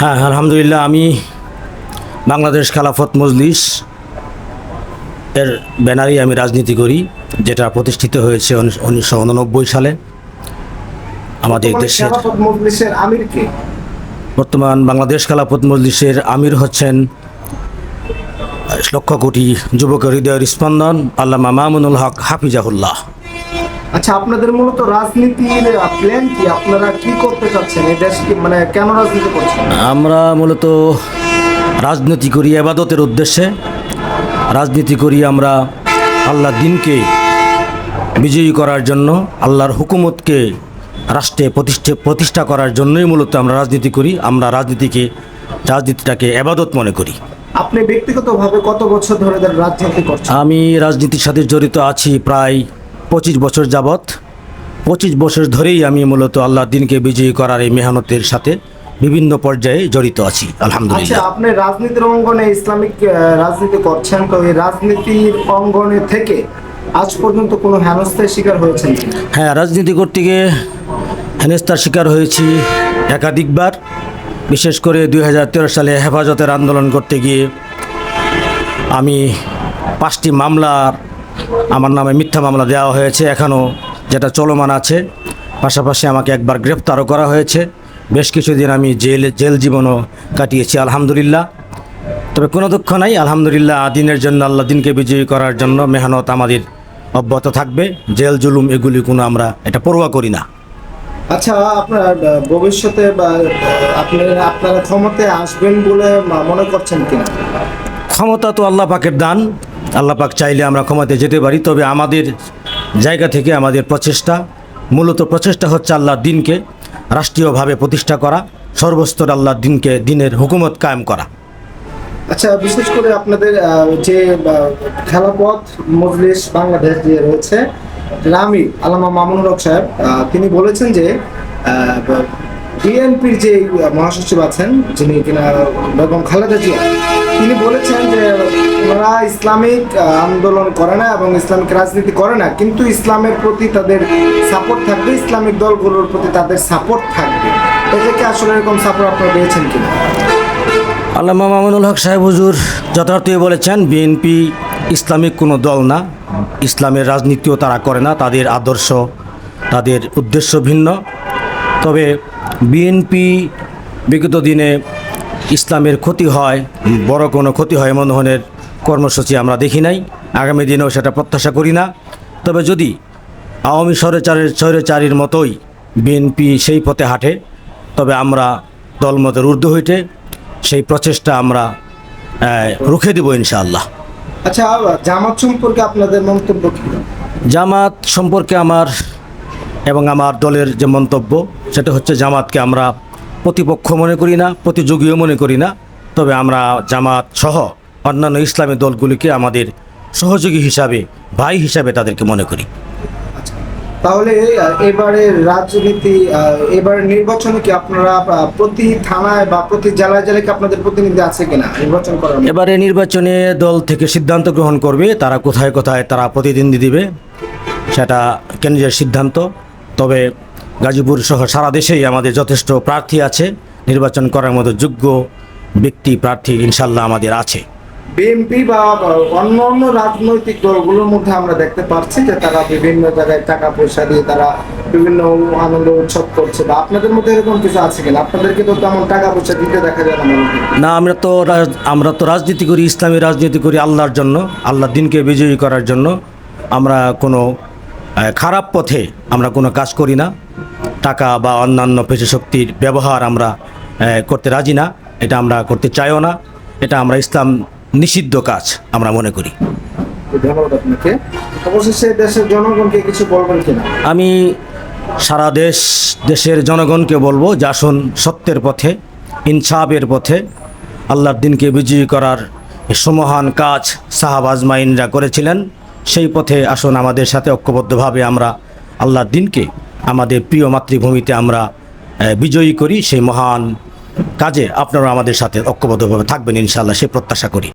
হ্যাঁ আলহামদুলিল্লাহ আমি বাংলাদেশ খেলাফত মজলিস এর ব্যানারেই আমি রাজনীতি করি যেটা প্রতিষ্ঠিত হয়েছে উনিশশো উননব্বই সালে। আমাদের দেশের বর্তমান বাংলাদেশ খেলাফত মজলিসের আমির হচ্ছেন লক্ষ কোটি যুবকের হৃদয়ের স্পন্দন আল্লামা মামুনুল হক হাফিজাহুল্লাহ। আচ্ছা আপনাদের মূলত রাজনীতির প্ল্যান কি? আপনারা কি করতে চাচ্ছেন? এই দেশ কি মানে কেন রাজনীতি করছেন? আমরা মূলত রাজনীতি করি আবাদতের উদ্দেশ্যে। রাজনীতি করি আমরা আল্লাহ দিনকে বিজয়ী করার জন্য আল্লাহর হুকুমতকে রাষ্ট্রে প্রতিষ্ঠা প্রতিষ্ঠা করার জন্যই মূলত আমরা রাজনীতি করি। আমরা রাজনীতিকে রাজনীতিটাকে আবাদত মনে করি। আপনি ব্যক্তিগতভাবে কত বছর ধরে রাজনীতি করছেন? আমি রাজনীতির সাথে জড়িত আছি প্রায় পঁচিশ বছর যাবৎ পঁচিশ বছর ধরেই আমি মূলত আল্লাহ দিনকে বিজয়ী করার এই মেহনতের সাথে বিভিন্ন পর্যায়ে জড়িত আছি আচ্ছা আলহামদুলিল্লাহ আপনি রাজনীতির অঙ্গনে ইসলামিক রাজনীতি করছেন তো এই রাজনীতির অঙ্গনে থেকে আজ পর্যন্ত কোনো হেনস্থার শিকার হয়েছেন? হ্যাঁ রাজনীতি করতে গিয়ে হেনস্থার শিকার হয়েছি একাধিকবার বিশেষ করে দুই হাজার তেরো সালে হেফাজতের আন্দোলন করতে গিয়ে আমি পাঁচটি মামলার আমার নামে মিথ্যা মামলা দেওয়া হয়েছে এখনও যেটা চলমান আছে। পাশাপাশি আমাকে একবার গ্রেপ্তারও করা হয়েছে। বেশ কিছুদিন আমি জেল জেল জীবনও কাটিয়েছি আলহামদুলিল্লাহ। তবে কোনো দুঃখ নাই আলহামদুলিল্লাহ দিনের জন্য আল্লাহ দিনকে বিজয়ী করার জন্য মেহনত আমাদের অব্যাহত থাকবে। জেল জুলুম এগুলি কোনো আমরা এটা পরোয়া করি না। আচ্ছা আপনার ভবিষ্যতে বা আপনি আপনারা ক্ষমতায় আসবেন বলে মনে করছেন কিনা? ক্ষমতা তো আল্লাহ পাকের দান। আল্লাহ পাক চাইলে আমরা ক্ষমতায় যেতে পারি, তবে আমাদের জায়গা থেকে আমাদের প্রচেষ্টা, মূলত প্রচেষ্টা হচ্ছে আল্লাহর দিনকে রাষ্ট্রীয়ভাবে প্রতিষ্ঠা করা, সর্বস্তর আল্লাহর দিনকে দিনের হুকুমত কায়েম করা। আচ্ছা বিশেষ করে আপনাদের যে খেলাপথ মজলিস বাংলাদেশ যে রয়েছে, রামি, আলামা মামুন হক সাহেব তিনি বলেছেন যে বিএনপির যে মহাসচিব আছেন, যিনি কিনা বেগম খালেদা জিয়া, তিনি বলেছেন যে ওনারা ইসলামিক আন্দোলন করে না এবং ইসলামিক রাজনীতি করে না, কিন্তু ইসলামের প্রতি তাদের সাপোর্ট থাকবে, ইসলামিক দলগুলোর প্রতি তাদের সাপোর্ট থাকবে। এটা কি আসলে এরকম সাপোর্ট আপনারা পেয়েছেন কিনা? আল্লামা মামুনুল হক সাহেব হুজুর যথার্থই বলেছেন বিএনপি ইসলামিক কোনো দল না, ইসলামের রাজনীতিও তারা করে না, তাদের আদর্শ, তাদের উদ্দেশ্য ভিন্ন। তবে বিএনপি বিগত দিনে ইসলামের ক্ষতি হয় বড় কোনো ক্ষতি হয় এমন ধরনের কর্মসূচি আমরা দেখি নাই। আগামী দিনেও সেটা প্রত্যাশা করি না। তবে যদি আওয়ামী স্বৈরাচারের স্বৈরাচারীর মতোই বিএনপি সেই পথে হাঁটে তবে আমরা দলমতের ঊর্ধ্ব হইতে সেই প্রচেষ্টা আমরা রুখে দেব ইনশাআল্লাহ। আচ্ছা জামাত সম্পর্কে আপনাদের মন্তব্য কি? জামাত সম্পর্কে আমার এবং আমার দলের যে মন্তব্য সেটা হচ্ছে জামাতকে আমরা প্রতিপক্ষ মনে করি না প্রতিযোগীও মনে করি না তবে আমরা জামাত সহ অন্যান্য ইসলামী দলগুলিকে আমাদের সহযোগী হিসাবে ভাই হিসাবে তাদেরকে মনে করি। তাহলে এবারে রাজনীতি এবারে নির্বাচনে কি আপনারা প্রতি থানায় বা প্রতি জেলায় জেলায় কি আপনাদের প্রতিনিধি আছে কিনা নির্বাচন করার এবারে নির্বাচনে দল থেকে সিদ্ধান্ত গ্রহণ করবে তারা কোথায় কোথায় তারা প্রতিদ্বন্দ্বী দিবে সেটা কেন্দ্রের সিদ্ধান্ত তবে গাজীপুর সহ সারা দেশেই আমাদের যথেষ্ট প্রার্থী আছে। নির্বাচন করার মতো যোগ্য ব্যক্তি প্রার্থী ইনশাল্লাহ আমাদের আছে। বিএনপি বা অন্য অন্য রাজনৈতিক দলগুলোর মধ্যে আমরা দেখতে পাচ্ছি যে তারা বিভিন্ন জায়গায় টাকা পয়সা দিয়ে তারা বিভিন্ন আনন্দ উৎসব করছে। বা আপনাদের মধ্যে এরকম কিছু আছে কিনা? আপনাদেরকে তো তেমন টাকা পয়সা দিতে দেখা যায় না না আমরা তো আমরা তো রাজনীতি করি ইসলামী রাজনীতি করি আল্লাহর জন্য আল্লাহর দিনকে বিজয়ী করার জন্য। আমরা কোনো খারাপ পথে আমরা কোনো কাজ করি না। টাকা বা অন্যান্য পেশাশক্তির ব্যবহার আমরা করতে রাজি না। এটা আমরা করতে চাইও না। এটা আমরা ইসলাম নিষিদ্ধ কাজ আমরা মনে করি। ধন্যবাদ আপনাকে। অবশেষে দেশের জনগণকে কিছু বলবেন কিনা? আমি সারা দেশ দেশের জনগণকে বলব যে আসুন সত্যের পথে ইনসাফের পথে আল্লাহর দিনকে বিজয়ী করার সমহান কাজ সাহাব আজমাইনরা করেছিলেন। সেই পথে আসুন আমাদের সাথে ঐক্যবদ্ধভাবে আমরা আল্লাহর দিনকে আমাদের প্রিয় মাতৃভূমিতে আমরা বিজয়ী করি সেই মহান কাজে আপনারা আমাদের সাথে ঐক্যবদ্ধভাবে থাকবেন ইনশাল্লাহ সে প্রত্যাশা করি।